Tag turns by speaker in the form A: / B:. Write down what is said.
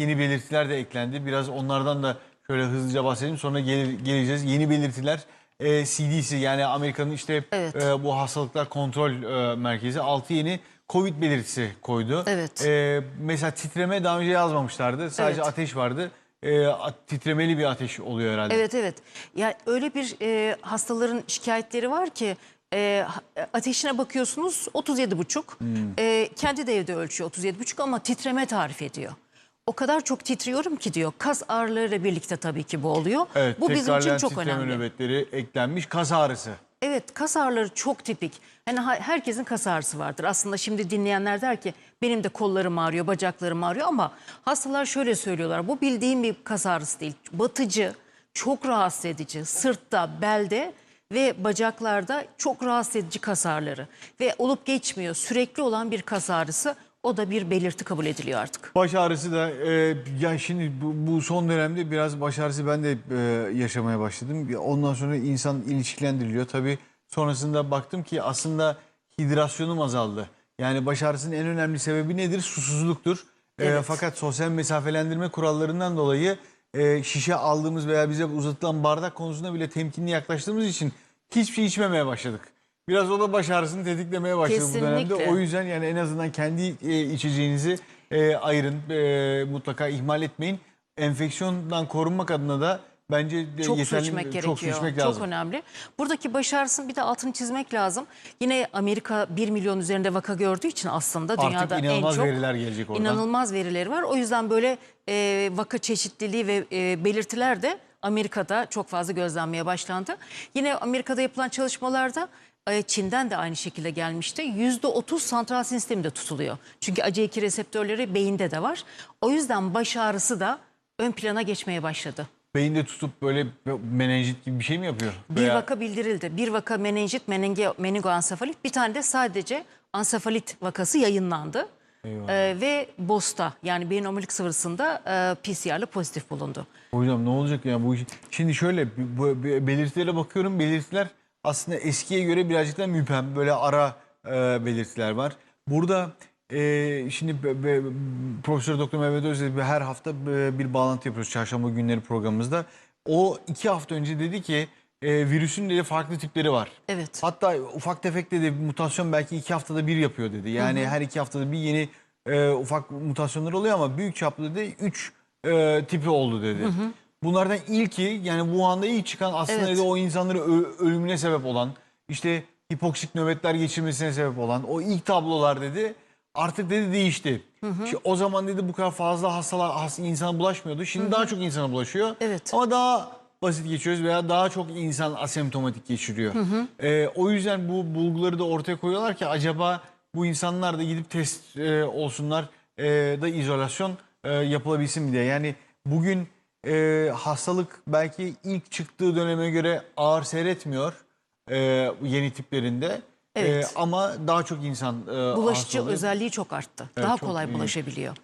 A: yeni belirtiler de eklendi. Biraz onlardan da şöyle hızlıca bahsedelim sonra gel- geleceğiz. Yeni belirtiler e, CDC yani Amerika'nın işte
B: Evet.
A: e, bu hastalıklar kontrol e, merkezi 6 yeni Covid belirtisi koydu.
B: Evet.
A: E, mesela titreme daha önce yazmamışlardı. Sadece
B: Evet.
A: ateş vardı. E, titremeli bir ateş oluyor herhalde.
B: Evet evet. Ya öyle bir e, hastaların şikayetleri var ki e, ateşine bakıyorsunuz 37,5.
A: Hmm.
B: E, kendi de evde ölçüyor 37,5 ama titreme tarif ediyor. O kadar çok titriyorum ki diyor. Kas ağrılarıyla birlikte tabii ki bu oluyor.
A: Evet,
B: bu bizim için çok önemli.
A: nöbetleri eklenmiş. Kas ağrısı.
B: Evet kas ağrıları çok tipik. Yani herkesin kas ağrısı vardır. Aslında şimdi dinleyenler der ki benim de kollarım ağrıyor, bacaklarım ağrıyor ama hastalar şöyle söylüyorlar. Bu bildiğim bir kas ağrısı değil. Batıcı, çok rahatsız edici, sırtta, belde ve bacaklarda çok rahatsız edici kas ağrıları. Ve olup geçmiyor sürekli olan bir kas ağrısı o da bir belirti kabul ediliyor artık.
A: Baş ağrısı da e, ya şimdi bu, bu son dönemde biraz baş ağrısı ben de e, yaşamaya başladım. Ondan sonra insan ilişkilendiriliyor. Tabii sonrasında baktım ki aslında hidrasyonum azaldı. Yani baş ağrısının en önemli sebebi nedir? Susuzluktur. E,
B: Evet.
A: fakat sosyal mesafelendirme kurallarından dolayı e, şişe aldığımız veya bize uzatılan bardak konusunda bile temkinli yaklaştığımız için hiçbir şey içmemeye başladık. Biraz o da baş ağrısını tetiklemeye başladı bu dönemde.
B: Kesinlikle.
A: O yüzden yani en azından kendi e, içeceğinizi e, ayırın. E, mutlaka ihmal etmeyin. Enfeksiyondan korunmak adına da bence
B: Çok su
A: yeterli
B: gerekiyor.
A: çok su içmek
B: Çok
A: lazım.
B: önemli. Buradaki baş ağrısının bir de altını çizmek lazım. Yine Amerika 1 milyon üzerinde vaka gördüğü için aslında
A: Artık
B: dünyada en
A: inanılmaz
B: çok
A: veriler gelecek oradan.
B: inanılmaz verileri var. O yüzden böyle e, vaka çeşitliliği ve e, belirtiler de Amerika'da çok fazla gözlenmeye başlandı. Yine Amerika'da yapılan çalışmalarda e, Çin'den de aynı şekilde gelmişti. %30 santral sistemi de tutuluyor. Çünkü ACE2 reseptörleri beyinde de var. O yüzden baş ağrısı da ön plana geçmeye başladı.
A: Beyinde tutup böyle menenjit gibi bir şey mi yapıyor?
B: Bir
A: Veya-
B: vaka bildirildi. Bir vaka menenjit, menenge, meningoansefalit. Bir tane de sadece ansefalit vakası yayınlandı. Ee, ve BOS'ta yani beyin omurilik sıvısında e, PCR'lı pozitif bulundu.
A: Hocam ne olacak ya bu iş? Şimdi şöyle bu, bu- belirtilere bakıyorum. Belirtiler aslında eskiye göre birazcık daha müphem. Böyle ara e, belirtiler var. Burada e, şimdi be- be- Profesör Doktor Mehmet Özdemir her hafta e, bir bağlantı yapıyoruz çarşamba günleri programımızda. O iki hafta önce dedi ki e, virüsün de farklı tipleri var.
B: Evet.
A: Hatta ufak tefek dedi mutasyon belki iki haftada bir yapıyor dedi. Yani her iki haftada bir yeni e, ufak mutasyonlar oluyor ama büyük çaplı dedi üç e, tipi oldu dedi. Bunlardan ilki yani Wuhan'da ilk çıkan aslında
B: Evet.
A: o insanların ö- ölümüne sebep olan işte hipoksik nöbetler geçirmesine sebep olan o ilk tablolar dedi artık dedi değişti. Şimdi o zaman dedi bu kadar fazla hastalar has, insana bulaşmıyordu. Şimdi daha çok insana bulaşıyor.
B: Evet.
A: Ama daha basit geçiyoruz veya daha çok insan asemptomatik geçiriyor. Ee, o yüzden bu bulguları da ortaya koyuyorlar ki acaba bu insanlar da gidip test e, olsunlar e, da izolasyon e, yapılabilsin diye. Yani bugün e, hastalık belki ilk çıktığı döneme göre ağır seyretmiyor e, yeni tiplerinde.
B: Evet.
A: E, ama daha çok insan e,
B: Bulaşıcı özelliği çok arttı. Daha
A: çok
B: kolay
A: iyi.
B: bulaşabiliyor.